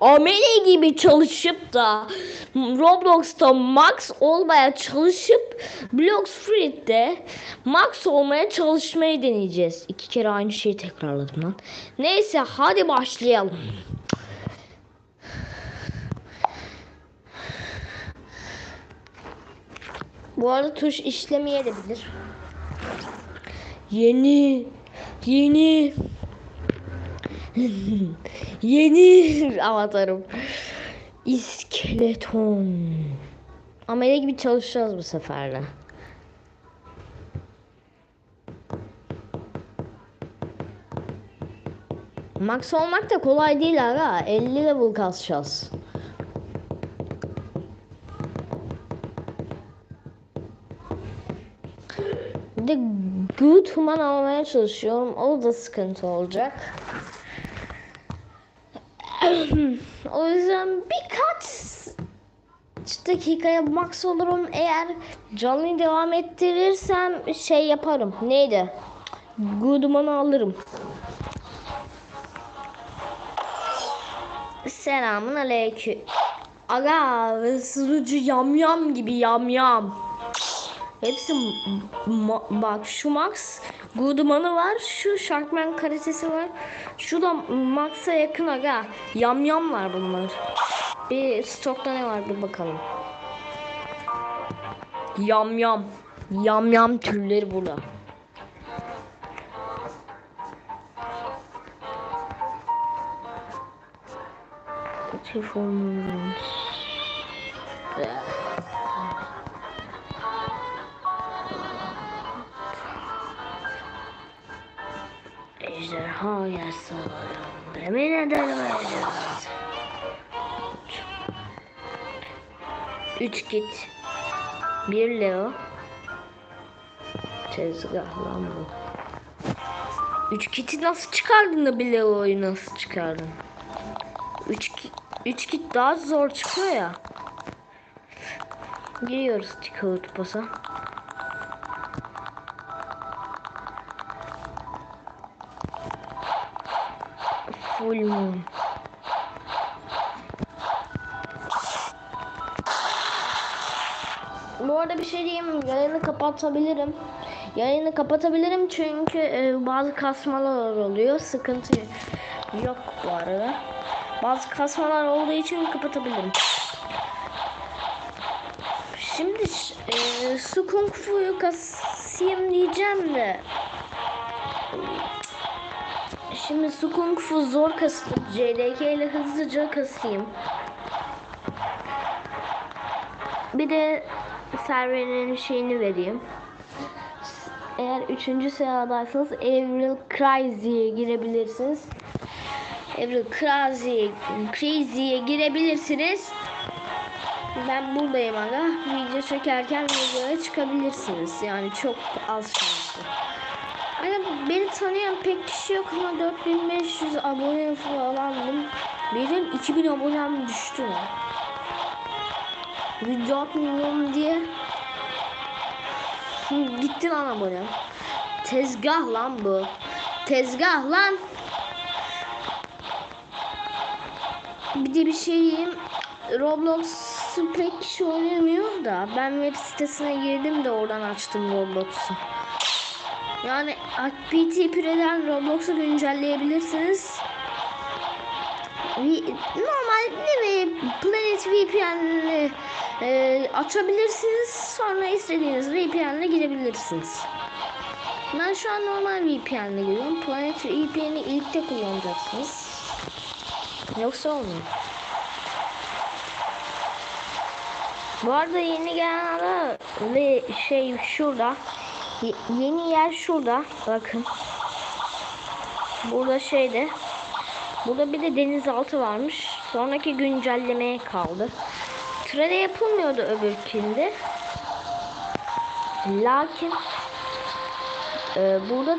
amele gibi çalışıp da Roblox'ta max olmaya çalışıp Blox Fruit'te max olmaya çalışmayı deneyeceğiz. İki kere aynı şeyi tekrarladım lan. Neyse hadi başlayalım. Bu arada tuş işlemeyebilir. Yeni yeni yeni avatarım. İskeleton. Amele gibi çalışacağız bu sefer de. Max olmak da kolay değil aga. 50 level kasacağız. Bir de good human almaya çalışıyorum. O da sıkıntı olacak. O yüzden birkaç dakikaya max olurum. Eğer canlıyı devam ettirirsem şey yaparım. Neydi? Good human'ı alırım. Selamun aleyküm. Aga sunucu yamyam gibi yamyam. Hepsi bak şu Max Goodman'ı var. Şu Sharkman karitesi var. Şu da Max'a yakın aga. Yamyamlar bunlar. Bir stokta ne var bir bakalım. Yamyam. Yamyam türleri burada. Telefonumuz. Ejderha yasalarım. Emin ederim ejderhası. Üç git. Bir Leo. Tezgah lan bu. Üç kiti nasıl çıkardın da bir Leo'yu nasıl çıkardın? Üç kit, üç kit daha zor çıkıyor ya. Giriyoruz Tickle Pasa. Full moon. Bu arada bir şey diyeyim yayını kapatabilirim. Yayını kapatabilirim çünkü e, bazı kasmalar oluyor. Sıkıntı yok bu arada. Bazı kasmalar olduğu için kapatabilirim. Şimdi e, su kung fu'yu kasayım diyeceğim de Şimdi su kung fu zor kasılır. CDK ile hızlıca kasayım. Bir de serverinin şeyini vereyim. Eğer üçüncü sıradaysanız Avril Crazy'ye girebilirsiniz. Avril Crazy, Crazy'ye girebilirsiniz. Ben buradayım aga. Video çekerken videoya çıkabilirsiniz. Yani çok az şanslı. Hani beni tanıyan pek kişi yok ama 4500 abone falandım. Birden 2000 abonem düştü? Video atmıyorum diye gitti lan abone. Tezgah lan bu. Tezgah lan. Bir de bir şey diyeyim. Roblox pek kişi oynamıyor da ben web sitesine girdim de oradan açtım Roblox'u. Yani PT Pre'den Roblox'u güncelleyebilirsiniz. Normal ve Planet VPN'le e, açabilirsiniz. Sonra istediğiniz VPN'le girebilirsiniz. Ben şu an normal VPN'le giriyorum. Planet VPN'i ilkte kullanacaksınız. Yoksa olmuyor. Bu arada yeni gelen ada ve şey şurada Ye- yeni yer şurada. Bakın. Burada şeyde. Burada bir de denizaltı varmış. Sonraki güncellemeye kaldı. Trade yapılmıyordu öbürkinde. Lakin e, burada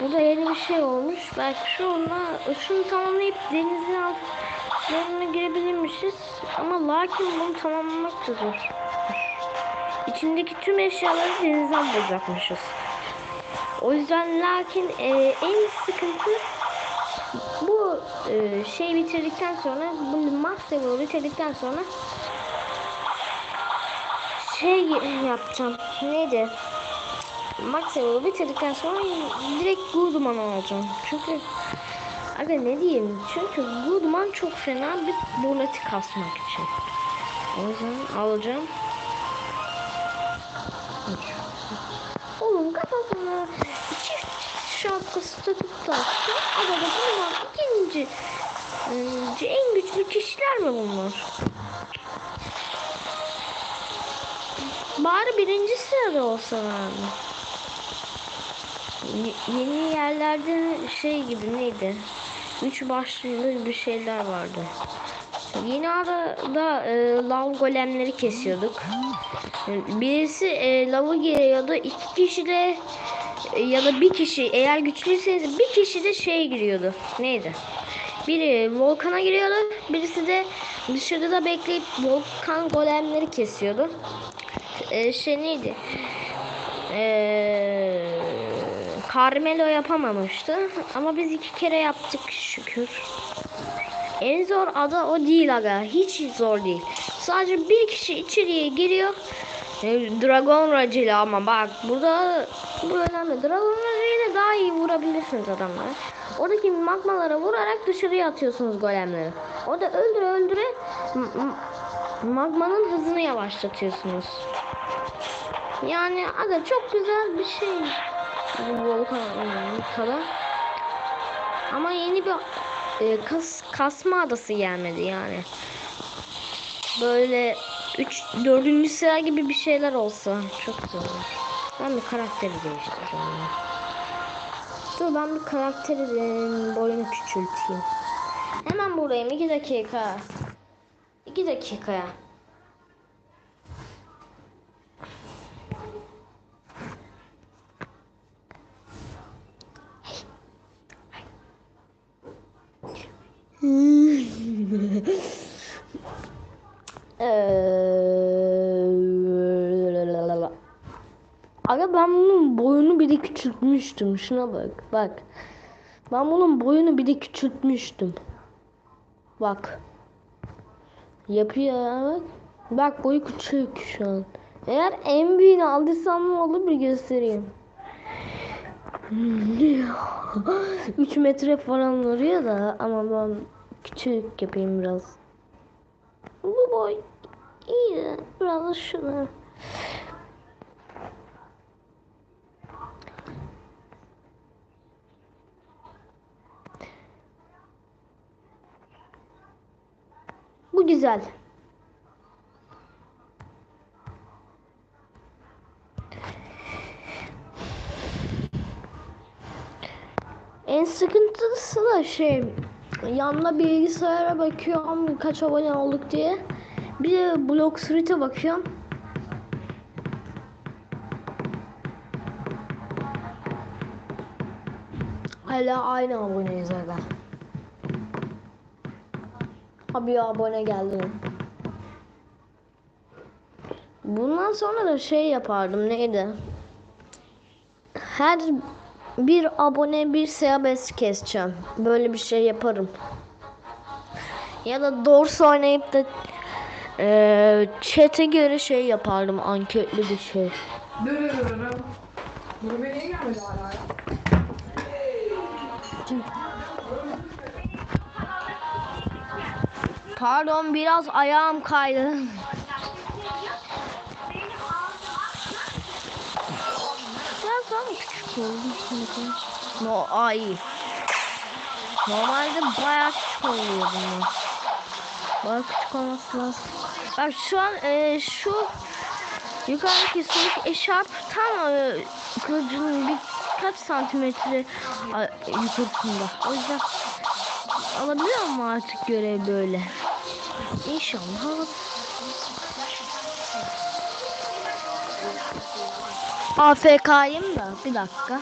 burada yeni bir şey olmuş. Belki şuna şunu tamamlayıp denizin altına girebilirmişiz. Ama lakin bunu tamamlamak da zor. İçindeki tüm eşyaları denizden bulacakmışız. O yüzden lakin e, en sıkıntı bu e, şey bitirdikten sonra bu max level'ı bitirdikten sonra şey yapacağım. Neydi? Max level'ı bitirdikten sonra direkt Goodman alacağım. Çünkü Aga ne diyeyim? Çünkü Goodman çok fena bir buleti kasmak için. O yüzden alacağım. Kafasına çift şapkası takıp da Aga da bunlar ikinci en güçlü kişiler mi bunlar? Bari birinci sırada mı? Ye- yeni yerlerde şey gibi neydi? Üç başlı bir şeyler vardı. Yeni adada e, lav golemleri kesiyorduk. Birisi e, lavı giriyordu. iki kişi de e, ya da bir kişi eğer güçlüyseniz bir kişi de şey giriyordu. Neydi? Biri volkana giriyordu. Birisi de dışarıda bekleyip volkan golemleri kesiyordu. E, şey neydi? Eee Carmelo yapamamıştı ama biz iki kere yaptık şükür. En zor ada o değil aga. Hiç zor değil. Sadece bir kişi içeriye giriyor. E, Dragon Rage ama bak burada bu önemli. Dragon ile daha iyi vurabilirsiniz adamlara. Oradaki magmalara vurarak dışarıya atıyorsunuz golemleri. Orada öldüre öldüre magmanın hızını yavaşlatıyorsunuz. Yani aga çok güzel bir şey. Bu volkan kadar. Ama yeni bir e, kas, kasma adası gelmedi yani. Böyle 3 4. sıra gibi bir şeyler olsa çok olur. Ben bir karakteri değiştireceğim. Dur ben bir karakterin boyunu küçülteyim. Hemen buradayım 2 dakika. 2 dakikaya. Eee, Aga ben bunun boyunu bir de küçültmüştüm. Şuna bak. Bak. Ben bunun boyunu bir de küçültmüştüm. Bak. Yapıyor ya bak. Bak boyu küçük şu an. Eğer en büyüğünü aldıysam ne olur bir göstereyim. 3 metre falan varıyor da ama ben küçük yapayım biraz. Bu boy iyi biraz da şunu. Bu güzel. En sıkıntılısı da şey yanına bilgisayara bakıyorum kaç abone olduk diye. Bir de Blog Street'e bakıyorum. Hala aynı aboneyiz aga. Abi abone geldi. Bundan sonra da şey yapardım neydi? Her bir abone bir seabes keseceğim. Böyle bir şey yaparım. Ya da Dors oynayıp da eee chat'e göre şey yapardım anketli bir şey. Buraya niye gelmedi hala Pardon biraz ayağım kaydı. Biraz daha mı küçük oldu? No, ay. Normalde bayağı küçük oluyor bunlar. Bayağı küçük olması lazım. Bak şu an e, şu yukarıdaki sonuç eşarp tam e, kılıcının birkaç santimetre yukarısında. O yüzden alabiliyor mu artık görev böyle? İnşallah. AFK'yim da bir dakika.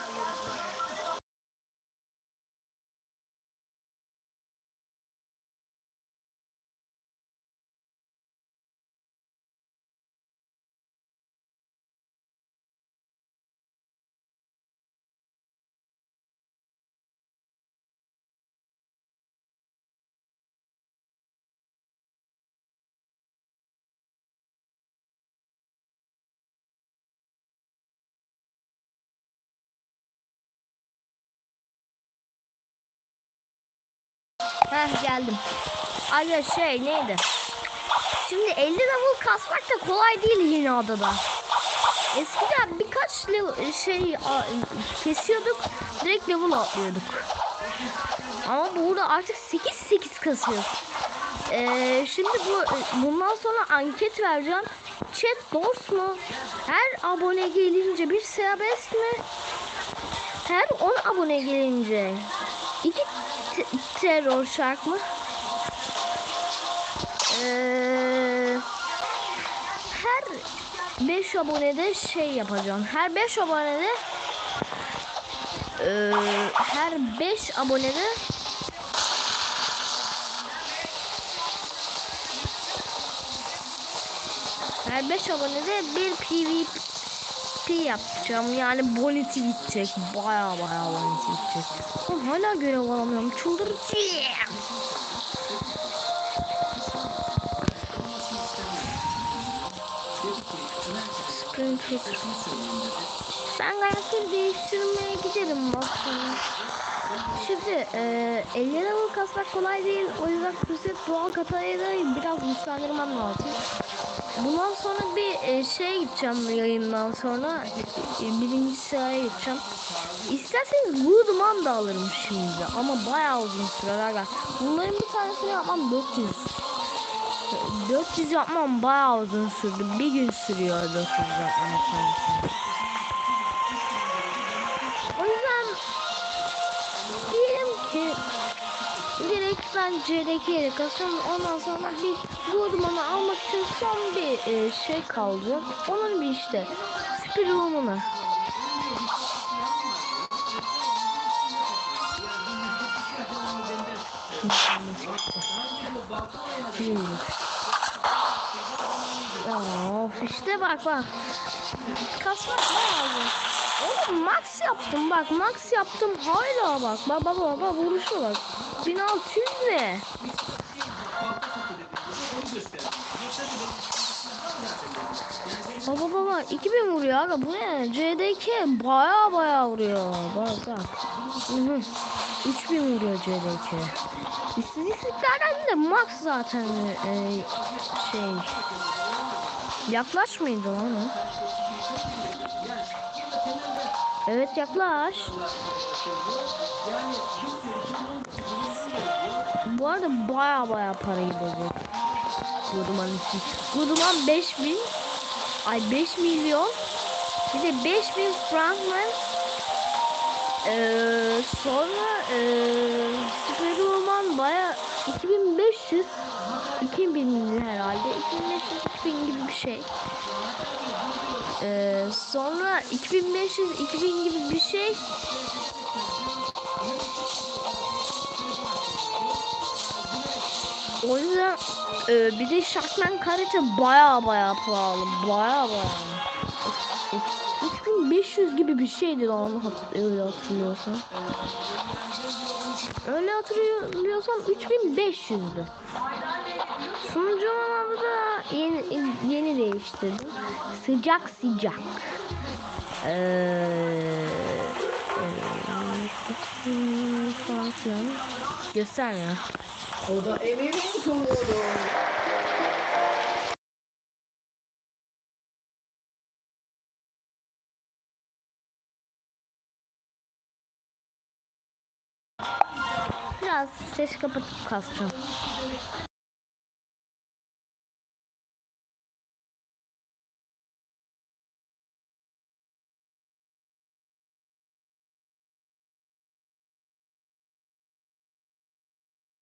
Heh geldim. Aga şey neydi? Şimdi 50 level kasmak da kolay değil yeni adada. Eskiden birkaç level şey kesiyorduk direkt level atlıyorduk. Ama burada artık 8 8 kasıyoruz. Ee, şimdi bu bundan sonra anket vereceğim. Chat dost mu? Her abone gelince bir serbest mi? Her 10 abone gelince iki terör şark mı? Ee, her 5 abonede şey yapacağım. Her 5 abonede ee, her 5 abonede her 5 abonede bir PvP yapacağım. Yani boniti gidecek. Baya baya boniti gidecek. Oğlum hala görev alamıyorum. Çıldıracağım. Hooker. Ben karakteri değiştirmeye giderim bakalım. Şimdi e, 50 level kasmak kolay değil. O yüzden Kürset Doğal Katay'ı da biraz güçlendirmem lazım. Bundan sonra bir e, şeye gideceğim yayından sonra. E, birinci sıraya gideceğim. İsterseniz Goodman da alırım şimdi. Ama bayağı uzun sürer. Aga. Bunların bir tanesini yapmam 400. 400 yapmam bayağı uzun sürdü. Bir gün sürüyor 400 yapmam ben C'deki yere kasıyorum. Ondan sonra bir Goodman'ı almak için son bir e, şey kaldı. Onun bir işte Speedrun'unu. Of işte bak bak. Kasmak lazım. Oğlum max yaptım bak max yaptım hala bak bak bak bak, bak vuruşu bak 1600 ne? Baba baba 2000 vuruyor aga bu ne? CD2 baya baya vuruyor bak bak. Hı hı. 3000 vuruyor CD2. İstatistiklerden de max zaten e, şey. Yaklaş mıydı lan o? Evet yaklaş. Bu arada baya baya parayı bozuyor. Goodman için. Goodman 5000 ay 5 milyon bir de 5000 frankman ee, sonra ee, Superman baya 2500 2000 herhalde 2500 2000 gibi bir şey. Ee, sonra 2500 2000 gibi bir şey. O yüzden e, bir de Sharkman karate baya baya pahalı. Baya baya. 3500 gibi bir şeydi onu hat- öyle hatırlıyorsam. Öyle hatırlıyorsam 3500'dü. Sunucumun adı da yeni, yeni değiştirdim. Sıcak sıcak. Ee, falan filan. Göstermiyor. O da emeğimi unutuyordu. Biraz ses kapatıp kasacağım.